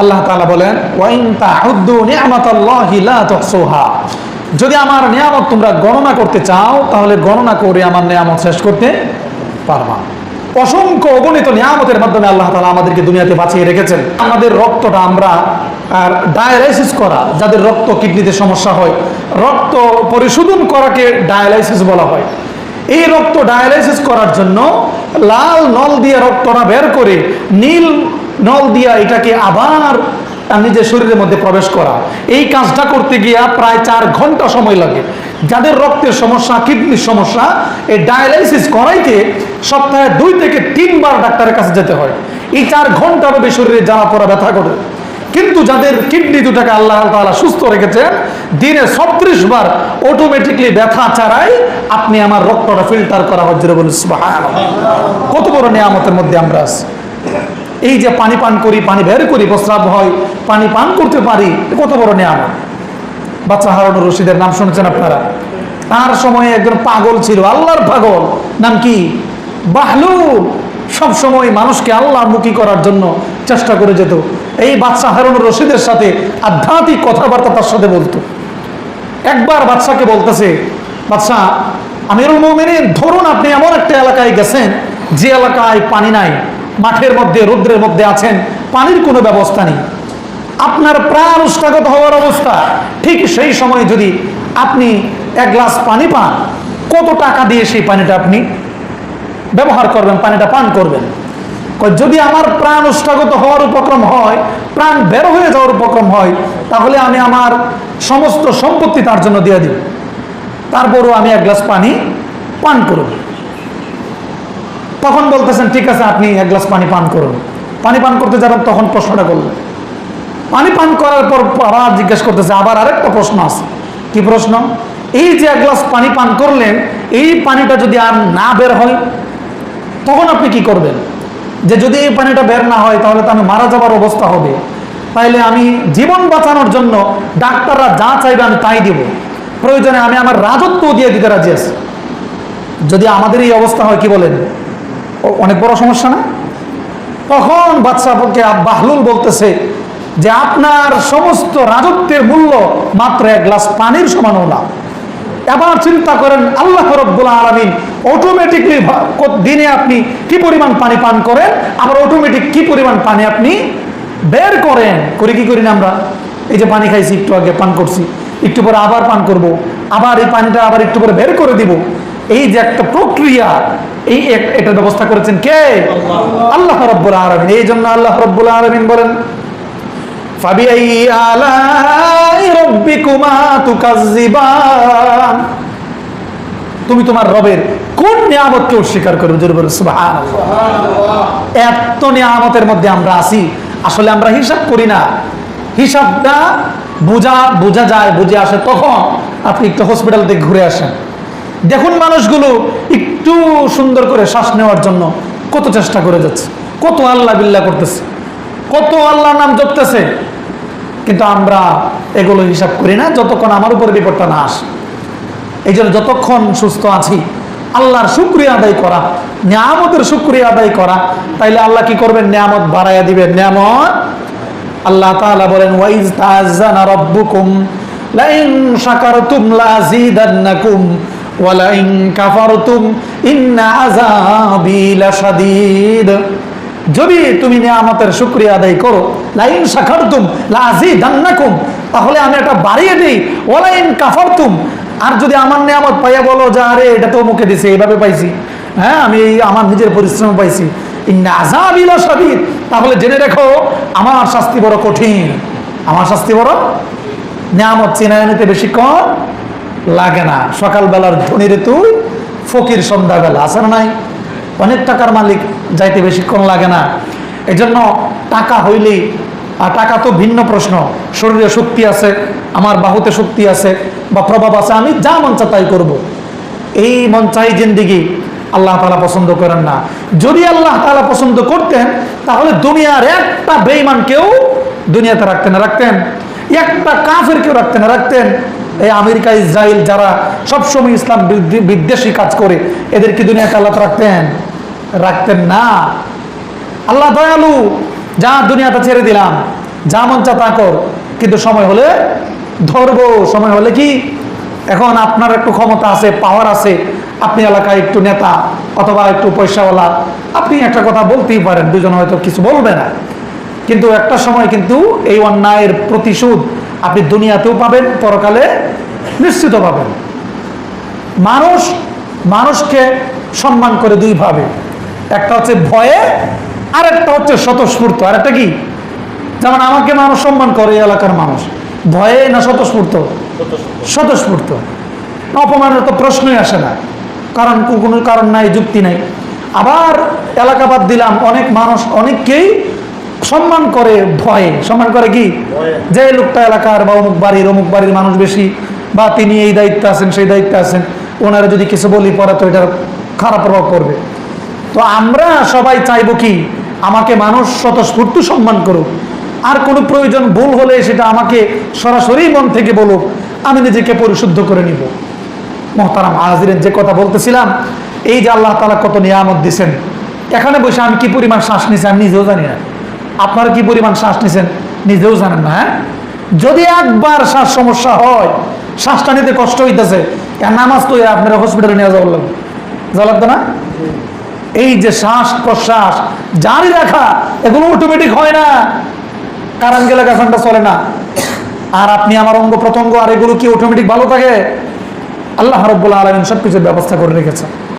আল্লাহ তালা বলেন যদি আমার নিয়ামত তোমরা গণনা করতে চাও, তাহলে গণনা করে আমার নিয়ামত শেষ করতে পারবা। অসংখ্য অগণিত নিয়ামতের মাধ্যমে আল্লাহ তালা আমাদেরকে দুনিয়াতে বাঁচিয়ে রেখেছেন। আমাদের রক্তটা আমরা, আর ডায়ালাইসিস করা, যাদের রক্ত কিডনিতে সমস্যা হয়, রক্ত পরিশোধন করাকে ডায়ালাইসিস বলা হয়। এই রক্ত ডায়ালাইসিস করার জন্য লাল নল দিয়ে রক্তটা বের করে নীল নল দিয়া এটাকে আবার নিজের শরীরের মধ্যে প্রবেশ করা। এই কাজটা করতে গিয়া প্রায় চার ঘণ্টা সময় লাগে। যাদের রক্তের সমস্যা, কিডনির সমস্যা, এই ডায়ালাইসিস করাইতে সপ্তাহে দুই থেকে তিনবার ডাক্তারের কাছে যেতে হয়। এই চার ঘণ্টা হবে শরীরে জ্বালা পড়া ব্যথা করে। কিন্তু যাদের কিডনি দুটাকে আল্লাহ তাআলা সুস্থ রেখেছেন, দিনে ছত্রিশ বার অটোমেটিকলি ব্যথা ছাড়াই আপনি আমার রক্তটা ফিল্টার করা হচ্ছে বলে সুবহানাল্লাহ। কত বড় নিয়ামতের মধ্যে আমরা আছি। এই যে পানি পান করি, পানি বের করি, প্রস্রাব হয়, পানি পান করতে পারি কত বড় নিয়ামত। বাচ্চা হারুনুর রশিদের নাম শুনেছেন আপনারা? তার সময় একজন পাগল ছিল, আল্লাহর পাগল। নাম কি? বাহলুল সব সময় মানুষকে আল্লাহমুখী করার জন্য চেষ্টা করে যেত। এই বাচ্চা হারুনুর রশিদের সাথে আধ্যাত্মিক কথাবার্তা তার সাথে বলতো। একবার বাচ্চাকে বলতেছে বাচ্চা আমিরুল মোমিনিন, ধরুন আপনি এমন একটা এলাকায় গেছেন, যে এলাকায় পানি নাই মাঠের মধ্যে, রৌদ্রের মধ্যে আছেন, পানির কোনো ব্যবস্থা নেই। আপনার প্রাণ উষ্টাগত হওয়ার অবস্থা। ঠিক সেই সময় যদি আপনি এক গ্লাস পানি পান, কত টাকা দিয়ে সেই পানিটা আপনি ব্যবহার করবেন, পানিটা পান করবেন? যদি আমার প্রাণ উষ্টাগত হওয়ার উপক্রম হয়, প্রাণ বের হয়ে যাওয়ার উপক্রম হয়, তাহলে আমি আমার সমস্ত সম্পত্তি তার জন্য দিয়ে দিব। তারপরও আমি এক গ্লাস পানি পান করব। তখন বলতেছেন, ঠিক আছে, আপনি এক গ্লাস পানি পান করুন। পানি পান করতে যাবেন, তখন প্রশ্নটা করলেন পানি পান করার পর আবার জিজ্ঞেস করতেছে, আবার আরেকটা প্রশ্ন আছে। কি প্রশ্ন? এই যে এক গ্লাস পানি পান করলেন, এই পানিটা যদি আর না বের হয়, তখন আপনি কি করবেন? যে যদি এই পানিটা বের না হয়, তাহলে তো আমি মারা যাবার অবস্থা হবে। তাইলে আমি জীবন বাঁচানোর জন্য ডাক্তাররা যা চাইবে আমি তাই দিব। প্রয়োজনে আমি আমার রাজত্ব দিয়ে দিতে রাজি আছি। যদি আমাদের এই অবস্থা হয়, কি বলেন? অনেক বড় সমস্যা না? তখন বাদশাহকে বাহলুল বলতেছে যে আপনার সমস্ত রাজত্বের মূল্য মাত্র এক গ্লাস পানির সমান না। এবার চিন্তা করেন, আল্লাহ রব্বুল আলমিন অটোমেটিকলি দিনে আপনি কি পরিমাণ পানি পান করেন? আবার অটোমেটিক কি পরিমাণ পানি আপনি বের করেন? করে কি করি না আমরা? এই যে পানি খাইছি, একটু আগে পান করছি। একটু পরে আবার পান করব। আবার এই পানিটা আবার একটু পরে বের করে দিব। এই যে একটা প্রক্রিয়া এই এটা ব্যবস্থা করেছেন কে? আল্লাহ। রব্বুল আলমিন। এই জন্য আল্লাহ রব্বুল আলমিন বলেন তুমি তোমার রবের কোন নিয়ামতকে অস্বীকার করবে জোর বলে এত নিয়ামতের মধ্যে আমরা আছি আসলে আমরা হিসাব করি না। হিসাবটা বোঝা বোঝা যায় বুঝে আসে তখন আপনি একটু হসপিটাল থেকে ঘুরে আসেন। দেখুন মানুষগুলো একটু সুন্দর করে শ্বাস নেওয়ার জন্য কত চেষ্টা করে যাচ্ছে, কত আল্লাহ বিল্লাহ করতেছে, কত আল্লাহ নাম জপতেছে। কিন্তু আমরা এগুলো হিসাব করি না, যতক্ষণ আমার উপরে বিপদটা না আসে। এই জন্য যতক্ষণ সুস্থ আছি, আল্লাহর শুক্রিয়া আদায় করা, নিয়ামতের শুক্রিয়া আদায় করা, তাইলে আল্লাহ কি করবেন? নিয়ামত বাড়াইয়া দিবেন। নিয়ামত? আল্লাহ তাআলা বলেন, ওয়াইজ তাআজ্জানা রাব্বুকুম, লাইন শাকারতুম লাযীদান্নাকুম ওয়া লাইন কাফারতুম ইন্না আযাবি লাশাদীদ। যদি তুমি নিয়ামতের শুক্রিয়া আদায় করো, লাইন শাকারতুম লাযীদান্নাকুম তাহলে আমি এটা বাড়িয়ে দেই, ওয়ালাইন কাফারতুম। আর যদি আমার নিয়ামত পাইয়া বলো যে, আরে, এটা তো মুখে দিছে, এইভাবে পাইছি। হ্যাঁ আমি আমার নিজের পরিশ্রম পাইছি। আযাবি লাশাদীদ। তাহলে জেনে রেখো, আমার শাস্তি বড় কঠিন। আমার শাস্তি বড়? নিয়ামত চিনায় নিতে বেশিক্ষণ লাগে না। সকালবেলার ধনীরে তুই ফকির সন্ধ্যাবেলা, আছে নাই? অনেক টাকার মালিক যাইতে বেশিক্ষণ লাগে না। এজন্য টাকা হইলেই, আর টাকা তো ভিন্ন প্রশ্ন। শরীরে শক্তি আছে, আমার বাহুতে শক্তি আছে, বা প্রভাব আছে, আমি যা মন চা তাই করব। এই মন চাই জিন্দিগি আল্লাহ তালা পছন্দ করেন না। যদি আল্লাহ তালা পছন্দ করতেন, তাহলে দুনিয়ার একটা বেইমান কেউ দুনিয়াতে রাখতেন না। রাখতেন। একটা কাফের কেউ রাখতেন না। রাখতেন। এই আমেরিকা, ইসরায়েল যারা সবসময় ইসলাম বিদ্বেষী কাজ করে এদের কি দুনিয়াতে আল্লাহ রাখতেন। রাখতেন না। আল্লাহ দয়ালু, যা দুনিয়াটা ছেড়ে দিলাম, যা মন চা তা কর। কিন্তু সময় হলে ধরবো। সময় হলে কি? এখন আপনার একটু ক্ষমতা আছে পাওয়ার আছে, আপনি এলাকায় একটু নেতা অথবা একটু পয়সাওয়ালা, আপনি একটা কথা বলতেই পারেন, দুজন হয়তো কিছু বলবে না। কিন্তু একটা সময় কিন্তু এই অন্যায়ের প্রতিশোধ আপনি দুনিয়াতেও পাবেন, পরকালে নিশ্চিত পাবেন। মানুষ, মানুষকে সম্মান করে দুইভাবে একটা হচ্ছে ভয়ে আর একটা হচ্ছে স্বতঃস্ফূর্ত। আর একটা কি? যেমন আমাকে মানুষ সম্মান করে, এই এলাকার মানুষ। ভয়ে না স্বতঃস্ফূর্ত? স্বতঃস্ফূর্ত। অপমানের তো প্রশ্নই আসে না। কারণ কোনো কারণ নাই, যুক্তি নাই। আবার এলাকা বাদ দিলাম, অনেক মানুষ অনেককেই সম্মান করে ভয়ে। সম্মান করে কি? যে লোকটা এলাকার বা অমুক বাড়ির অমুক বাড়ির মানুষ বেশি বা তিনি এই দায়িত্বে আছেন সেই দায়িত্বে আছেন ওনারা যদি কিছু বলি পরে তো এটার খারাপ প্রভাব পড়বে। তো আমরা সবাই চাইব কি? আমাকে মানুষ স্বতঃস্ফূর্ত সম্মান করুক। আর কোনো প্রয়োজন ভুল হলে সেটা আমাকে সরাসরি মন থেকে বলুক। আমি নিজেকে পরিশুদ্ধ করে নিব। মহতারাম হাজিরের যে কথা বলতেছিলাম এই যে আল্লাহ তালা কত নিয়ামত দিছেন। এখানে বসে আমি কি পরিমাণ শ্বাস নিছি আমি নিজেও জানি না। আপনারা কি পরিমাণ শ্বাস নিছেন? নিজেও জানেন না হ্যাঁ? যদি একবার শ্বাস সমস্যা হয়, শ্বাসটা নিতে কষ্ট হইতেছে নামাজ তো আপনারা হসপিটালে নিয়ে যাওয়ার লাগবে। যা লাগতো না? এই যে শ্বাস প্রশ্বাস জারি রাখা, এগুলো অটোমেটিক হয় না। কারণ গেলে গাছনটা চলে না। আর আপনি আমার অঙ্গ প্রত্যঙ্গ, আর এগুলো কি অটোমেটিক ভালো থাকে? আল্লাহ রব্বুল আলমিন সব কিছুর ব্যবস্থা করে রেখেছে